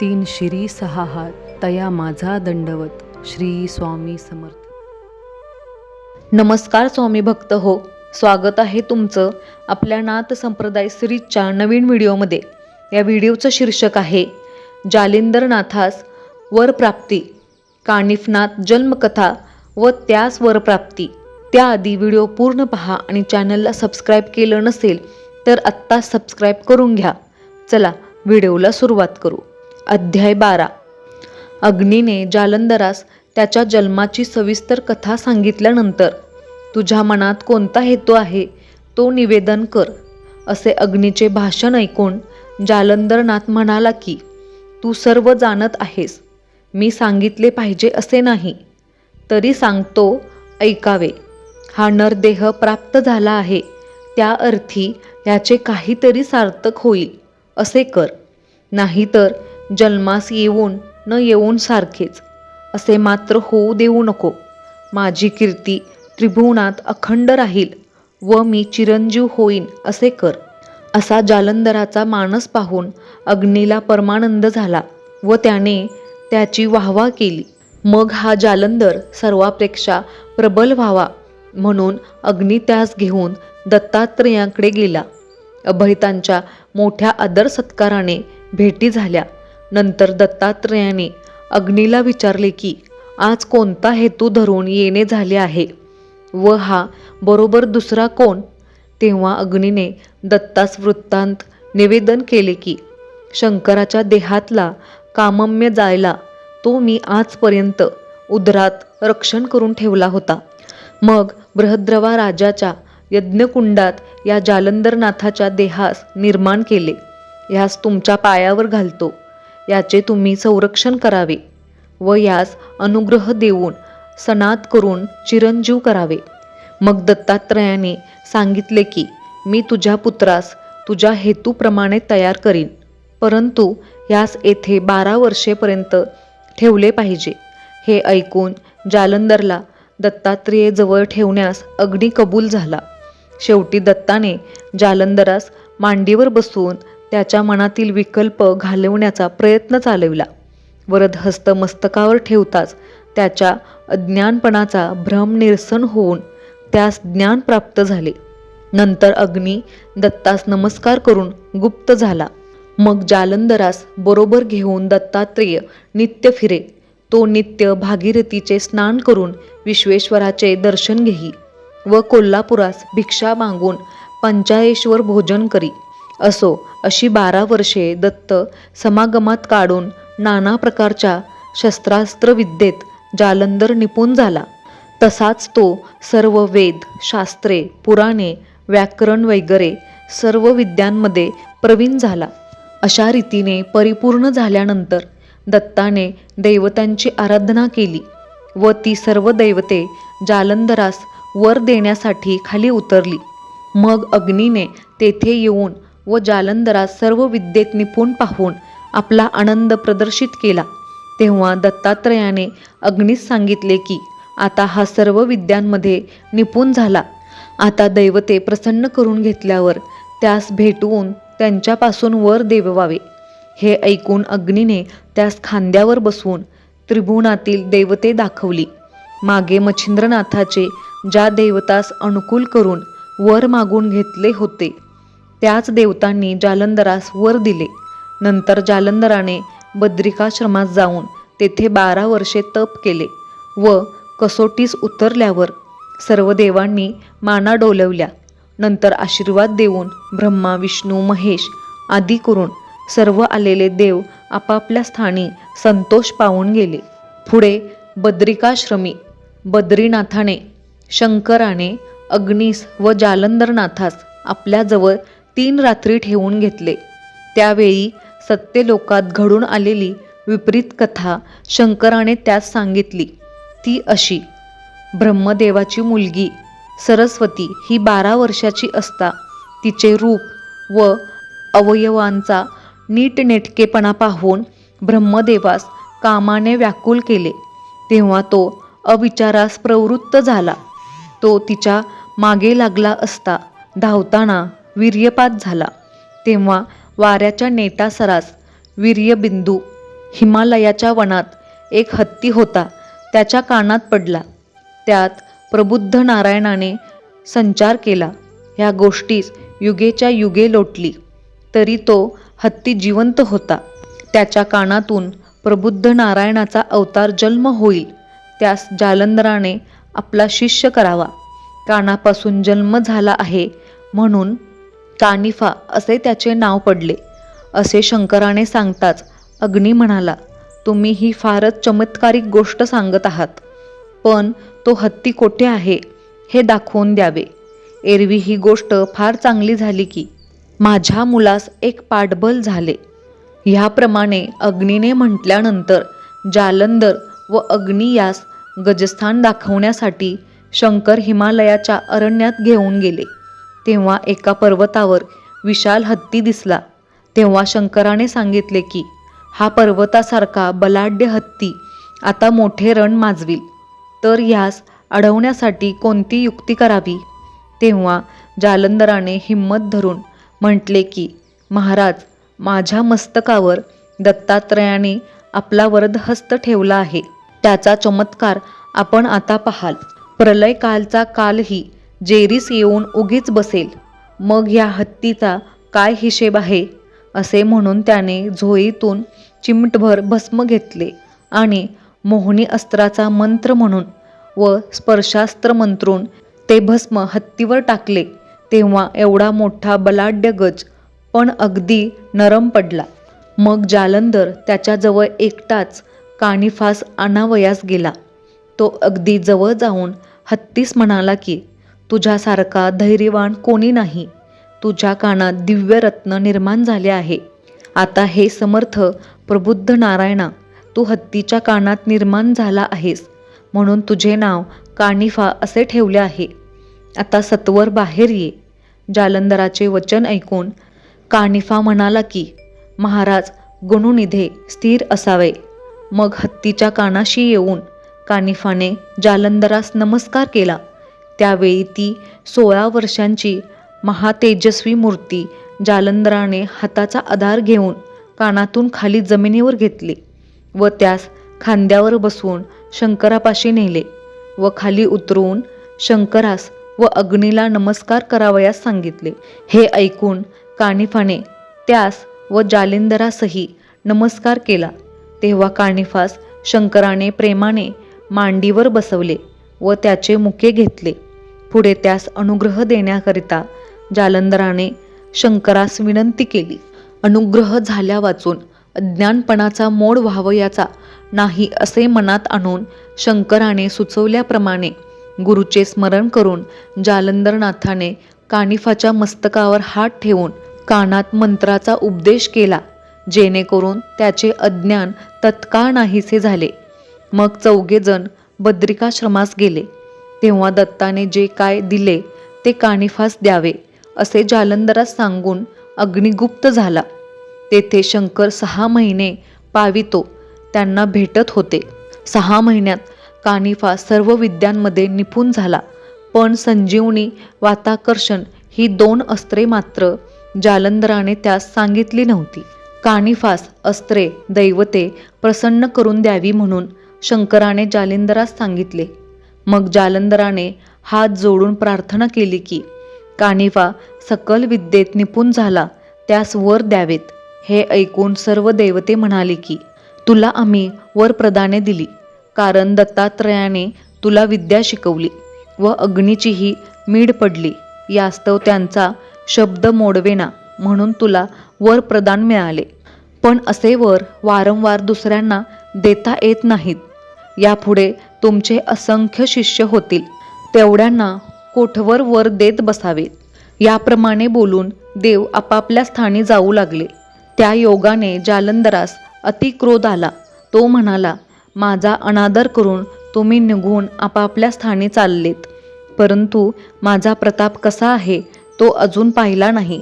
तीन शिरी सहा हात तया माझा दंडवत श्री स्वामी समर्थ. नमस्कार स्वामी भक्त हो स्वागत आहे तुमचं आपल्या नाथ संप्रदाय सिरीजच्या नवीन व्हिडिओमध्ये. या व्हिडिओचं शीर्षक आहे जालिंदरनाथास वरप्राप्ती कानिफनाथ जन्मकथा व त्यास वरप्राप्ती त्याआधी व्हिडिओ पूर्ण पहा आणि चॅनलला सबस्क्राईब केलं नसेल तर आत्ता सबस्क्राईब करून घ्या. चला व्हिडिओला सुरुवात करू. अध्याय बारा. अग्नीने जालंधरास त्याच्या जन्माची सविस्तर कथा सांगितल्यानंतर तुझ्या मनात कोणता हेतू आहे? तो निवेदन कर असे अग्नीचे भाषण ऐकून जालंधरनाथ म्हणाला की तू सर्व जाणत आहेस. मी सांगितले पाहिजे असे नाही. तरी सांगतो ऐकावे. हा नरदेह प्राप्त झाला आहे. त्या अर्थी याचे काहीतरी सार्थक होईल. असे कर. नाहीतर जन्मास येऊन न येऊन सारखेच. असे मात्र होऊ देऊ नको. माझी कीर्ती त्रिभुवनात अखंड राहील व मी चिरंजीव होईन असे कर. असा जालंधराचा मानस पाहून अग्नीला परमानंद झाला व त्याने त्याची वाहवा केली. मग हा जालंधर सर्वापेक्षा प्रबल व्हावा म्हणून अग्नी त्यास घेऊन दत्तात्रेयाकडे गेला. अभयतांच्या मोठ्या आदर सत्काराने भेटी झाल्या. नंतर दत्तात्रेयाने अग्नीला विचारले की आज कोणता हेतू धरून येणे झाले आहे? व हा बरोबर दुसरा कोण? तेव्हा अग्नीने दत्तास वृत्तांत निवेदन केले की शंकराच्या देहातला कामम्य जायला तो मी आजपर्यंत उदरात रक्षण करून ठेवला होता. मग बृहद्रवा राजाच्या यज्ञकुंडात या जालंदरनाथाच्या देहास निर्माण केले. ह्यास तुमच्या पायावर घालतो. याचे तुम्ही संरक्षण करावे व यास अनुग्रह देऊन सनात करून चिरंजीव करावे. मग दत्तात्रयाने सांगितले की मी तुझ्या पुत्रास तुझ्या हेतूप्रमाणे तयार करीन. परंतु यास येथे बारा वर्षेपर्यंत ठेवले पाहिजे हे ऐकून जालंधरला दत्तात्रेय जवळ ठेवण्यास अगदी कबूल झाला. शेवटी दत्ताने जालंधरास मांडीवर बसवून त्याच्या मनातील विकल्प घालवण्याचा प्रयत्न चालविला. वरद हस्त मस्तकावर ठेवताच त्याच्या अज्ञानपणाचा भ्रम निरसन होऊन त्यास ज्ञान प्राप्त झाले. नंतर अग्नी दत्तास नमस्कार करून गुप्त झाला. मग जालंधरास बरोबर घेऊन दत्तात्रेय नित्य फिरे. तो नित्य भागीरथीचे स्नान करून विश्वेश्वराचे दर्शन घेई व कोल्हापुरास भिक्षा मागून पंचायेश्वर भोजन करी. असो अशी बारा वर्षे दत्त समागमात काढून नाना प्रकारच्या शस्त्रास्त्र विद्येत निपुण झाला. तसाच तो सर्व वेद शास्त्रे पुराणे व्याकरण वगैरे सर्व विद्यांमध्ये प्रवीण झाला. अशा रीतीने परिपूर्ण झाल्यानंतर दत्ताने दैवतांची आराधना केली व ती सर्व दैवते जालंधरास वर देण्यासाठी खाली उतरली. मग अग्नीने तेथे येऊन व जालंधरात सर्व विद्येत निपुण पाहून आपला आनंद प्रदर्शित केला. तेव्हा दत्तात्रयाने अग्नीस सांगितले की आता हा सर्व विद्यांमध्ये निपुण झाला. आता दैवते प्रसन्न करून घेतल्यावर त्यास भेटवून त्यांच्यापासून वर देवावे हे ऐकून अग्नीने त्यास खांद्यावर बसवून त्रिभुवनातील देवते दाखवली. मागे मच्छिंद्रनाथाचे ज्या देवतास अनुकूल करून वर मागून घेतले होते त्याच देवतांनी जालंधरास वर दिले. नंतर जालंधराने बद्रिकाश्रमात जाऊन तेथे बारा वर्षे तप केले व कसोटीस उतरल्यावर सर्व देवांनी माना डोलवल्या. नंतर आशीर्वाद देऊन ब्रह्मा विष्णू महेश आदी करून सर्व आलेले देव आपापल्या स्थानी संतोष पावून गेले. पुढे बद्रिकाश्रमी बद्रीनाथाने शंकराने अग्नीस व जालंधरनाथास आपल्याजवळ तीन रात्री ठेवून घेतले. त्यावेळी सत्यलोकात घडून आलेली विपरीत कथा शंकराने त्यास सांगितली. ती अशी ब्रह्मदेवाची मुलगी सरस्वती ही बारा वर्षाची असता. तिचे रूप व अवयवांचा नीटनेटकेपणा पाहून ब्रह्मदेवास कामाने व्याकुल केले. तेव्हा तो अविचारास प्रवृत्त झाला. तो तिच्यामागे लागला असता धावताना वीर्यपात झाला. तेव्हा वाऱ्याच्या नेटासरास वीर्यबिंदू हिमालयाच्या वनात एक हत्ती होता त्याच्या कानात पडला. त्यात प्रबुद्ध नारायणाने संचार केला. ह्या गोष्टीस युगेच्या युगे लोटली. तरी तो हत्ती जिवंत होता. त्याच्या कानातून प्रबुद्ध नारायणाचा अवतार जन्म होईल त्यास जालंधराने आपला शिष्य करावा. कानापासून जन्म झाला आहे म्हणून कानिफा असे त्याचे नाव पडले. असे शंकराने सांगताच अग्नी म्हणाला तुम्ही ही फारच चमत्कारिक गोष्ट सांगत आहात. पण तो हत्ती कोठे आहे हे दाखवून द्यावे. एरवी ही गोष्ट फार चांगली झाली की माझ्या मुलास एक पाठबल झाले ह्याप्रमाणे अग्नीने म्हटल्यानंतर जालंधर व अग्नी यास गजस्थान दाखवण्यासाठी शंकर हिमालयाच्या अरण्यात घेऊन गेले. तेव्हा एका पर्वतावर विशाल हत्ती दिसला. तेव्हा शंकराने सांगितले की हा पर्वतासारखा बलाढ्य हत्ती आता मोठे रण माजवील. तर ह्यास अडवण्यासाठी कोणती युक्ती करावी? तेव्हा जालंधराने हिंमत धरून म्हटले की महाराज माझ्या मस्तकावर दत्तात्रयाने आपला वरदहस्त ठेवला आहे. त्याचा चमत्कार आपण आता पाहाल. प्रलय कालचा कालही जेरीस येऊन उगीच बसेल. मग या हत्तीचा काय हिशेब आहे? असे म्हणून त्याने झोईतून चिमटभर भस्म घेतले आणि मोहनी अस्त्राचा मंत्र म्हणून व स्पर्शास्त्र मंत्रून ते भस्म हत्तीवर टाकले. तेव्हा एवढा मोठा बलाढ्य गज पण अगदी नरम पडला. मग जालंधर त्याच्याजवळ एकटाच कानिफास आणावयास गेला. तो अगदी जवळ जाऊन हत्तीस म्हणाला की तुझ्यासारखा धैर्यवान कोणी नाही. तुझ्या कानात दिव्य रत्न निर्माण झाले आहे. आता हे समर्थ प्रबुद्ध नारायणा तू हत्तीच्या कानात निर्माण झाला आहेस. म्हणून तुझे नाव कानिफा असे ठेवले आहे. आता सत्वर बाहेर ये. जालंधराचे वचन ऐकून कानिफा म्हणाला की महाराज गुणुनिधे स्थिर असावे. मग हत्तीच्या कानाशी येऊन कानिफाने जालंधरास नमस्कार केला. त्यावेळी ती सोळा वर्षांची महातेजस्वी मूर्ती जालंधराने हाताचा आधार घेऊन कानातून खाली जमिनीवर घेतले व त्यास खांद्यावर बसवून शंकरापाशी नेले व खाली उतरवून शंकरास व अग्नीला नमस्कार करावयास सांगितले. हे ऐकून कानिफाने त्यास व जालिंदरासही नमस्कार केला. तेव्हा कानिफास शंकराने प्रेमाने मांडीवर बसवले व त्याचे मुके घेतले. पुढे त्यास अनुग्रह देण्याकरिता जालंधराने शंकरास विनंती केली. अनुग्रह झाल्या वाचून अज्ञानपणाचा मोड व्हावयाचा नाही असे मनात आणून शंकराने सुचवल्याप्रमाणे गुरुचे स्मरण करून जालंधरनाथाने कानिफाच्या मस्तकावर हात ठेवून कानात मंत्राचा उपदेश केला जेणेकरून त्याचे अज्ञान तत्काळ नाहीसे झाले. मग चौघेजण बद्रिकाश्रमास गेले. तेव्हा दत्ताने जे काय दिले ते कानिफास द्यावे असे जालंधरास सांगून अग्निगुप्त झाला. तेथे शंकर सहा महिने पावितो त्यांना भेटत होते. सहा महिन्यात कानिफा सर्व विद्यांमध्ये निपुण झाला पण संजीवनी वाताकर्षण ही दोन अस्त्रे मात्र जालंधराने त्यास सांगितली नव्हती. कानिफास अस्त्रे दैवते प्रसन्न करून द्यावी म्हणून शंकराने जालिंदरास सांगितले. मग जालंधराने हात जोडून प्रार्थना केली की कानिफा सकल विद्येत निपुण झाला त्यास वर द्यावेत. हे ऐकून सर्व देवते म्हणाले की तुला आम्ही वर प्रदाने दिली कारण दत्तात्रयाने तुला विद्या शिकवली व अग्नीचीही मीड पडली यास्तव त्यांचा शब्द मोडवेना म्हणून तुला वर प्रदान मिळाले. पण असे वर वारंवार दुसऱ्यांना देता येत नाहीत. यापुढे तुमचे असंख्य शिष्य होतील. तेवढ्यांना कोठवर वर देत बसावे? याप्रमाणे बोलून देव आपापल्या स्थानी जाऊ लागले. त्या योगाने जालंधरास अतिक्रोध आला. तो म्हणाला माझा अनादर करून तुम्ही निघून आपापल्या स्थानी चाललेत. परंतु माझा प्रताप कसा आहे तो अजून पाहिला नाही.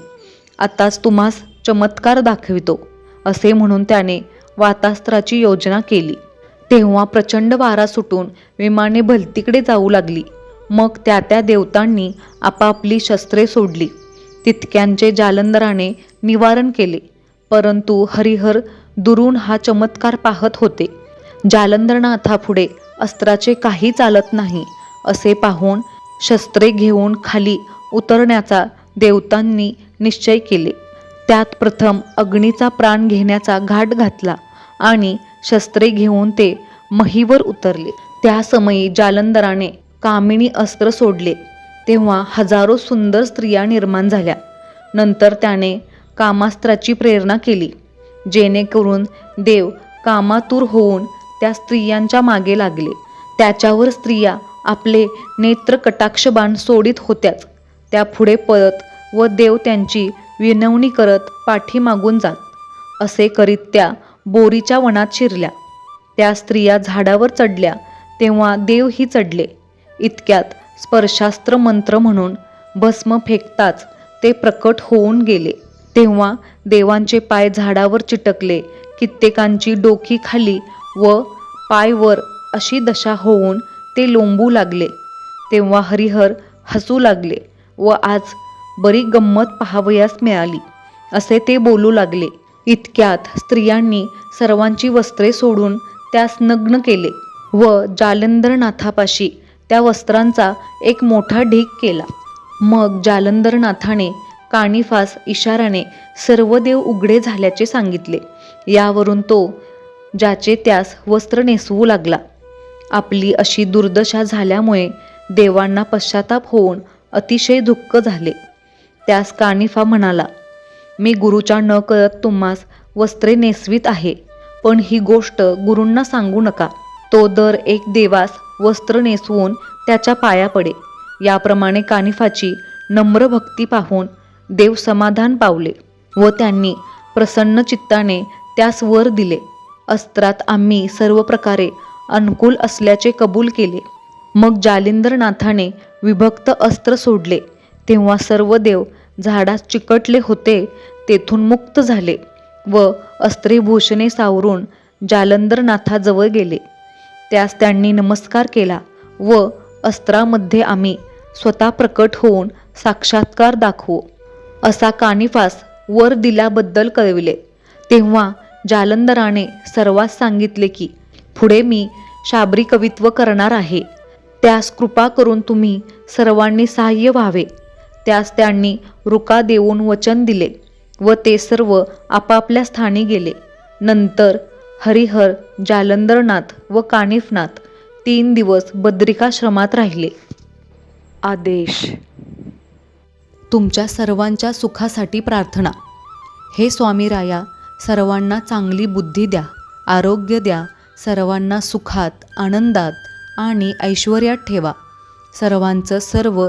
आताच तुम्हास चमत्कार दाखवितो असे म्हणून त्याने वातास्त्राची योजना केली. तेव्हा प्रचंड वारा सुटून विमाने भलतीकडे जाऊ लागली. मग त्या त्या देवतांनी आपापली शस्त्रे सोडली. तितक्यांचे जालंधराने निवारण केले. परंतु हरिहर दुरून हा चमत्कार पाहत होते. जालंधरनाथापुढे अस्त्राचे काही चालत नाही असे पाहून शस्त्रे घेऊन खाली उतरण्याचा देवतांनी निश्चय केले. त्यात प्रथम अग्नीचा प्राण घेण्याचा घाट घातला आणि शस्त्रे घेऊन ते महीवर उतरले. त्या समयी जालंधराने कामिणी अस्त्र सोडले. तेव्हा हजारो सुंदर स्त्रिया निर्माण झाल्या. नंतर त्याने कामास्त्राची प्रेरणा केली जेणेकरून देव कामातूर होऊन त्या स्त्रियांच्या मागे लागले. त्याच्यावर स्त्रिया आपले नेत्र कटाक्ष बाण सोडित होत्याच. त्या पुढे पळत व देव त्यांची विनवणी करत पाठीमागून जात. असे करीत त्या बोरीच्या वनात शिरल्या. त्या स्त्रिया झाडावर चढल्या तेव्हा देवही चढले. इतक्यात स्पर्शास्त्र मंत्र म्हणून भस्म फेकताच ते प्रकट होऊन गेले. तेव्हा देवांचे पाय झाडावर चिटकले कित्येकांची डोकी खाली व पाय वर अशी दशा होऊन ते लोंबू लागले. तेव्हा हरिहर हसू लागले व आज बरी गंमत पाहावयास मिळाली असे ते बोलू लागले. इतक्यात स्त्रियांनी सर्वांची वस्त्रे सोडून त्यास नग्न केले व जालंधरनाथापाशी त्या वस्त्रांचा एक मोठा ढीक केला. मग जालंधरनाथाने कानिफास इशाराने सर्व देव उघडे झाल्याचे सांगितले. यावरून तो ज्याचे त्यास वस्त्र नेसवू लागला. आपली अशी दुर्दशा झाल्यामुळे देवांना पश्चाताप होऊन अतिशय दुःख झाले. त्यास कानिफा म्हणाला मी गुरुच्या न कळत तुम्हास वस्त्रे नेसवीत आहे. पण ही गोष्ट गुरूंना सांगू नका. तो दर एक देवास वस्त्र नेसवून त्याच्या पाया पडे. याप्रमाणे कानिफाची नम्र भक्ती पाहून देव समाधान पावले व त्यांनी प्रसन्न चित्ताने त्यास वर दिले. अस्त्रात आम्ही सर्व प्रकारे अनुकूल असल्याचे कबूल केले. मग जालिंदरनाथाने विभक्त अस्त्र सोडले. तेव्हा सर्व देव झाडास चिकटले होते तेथून मुक्त झाले व अस्त्रीभूषणे सावरून जालंधरनाथाजवळ गेले. त्यास त्यांनी नमस्कार केला व अस्त्रामध्ये आम्ही स्वतः प्रकट होऊन साक्षात्कार दाखवू असा कानिफास वर दिल्याबद्दल कळविले. तेव्हा जालंधराने सर्वांस सांगितले की पुढे मी शाबरी कवित्व करणार आहे. त्यास कृपा करून तुम्ही सर्वांनी सहाय्य व्हावे. त्यास त्यांनी रुका देऊन वचन दिले व ते सर्व आपापल्या स्थानी गेले. नंतर हरिहर जालंधरनाथ व कानिफनाथ तीन दिवस बद्रिकाश्रमात राहिले. आदेश. तुमच्या सर्वांच्या सुखासाठी प्रार्थना. हे स्वामी राया सर्वांना चांगली बुद्धी द्या आरोग्य द्या सर्वांना सुखात आनंदात आणि ऐश्वर्यात ठेवा. सर्वांचं सर्व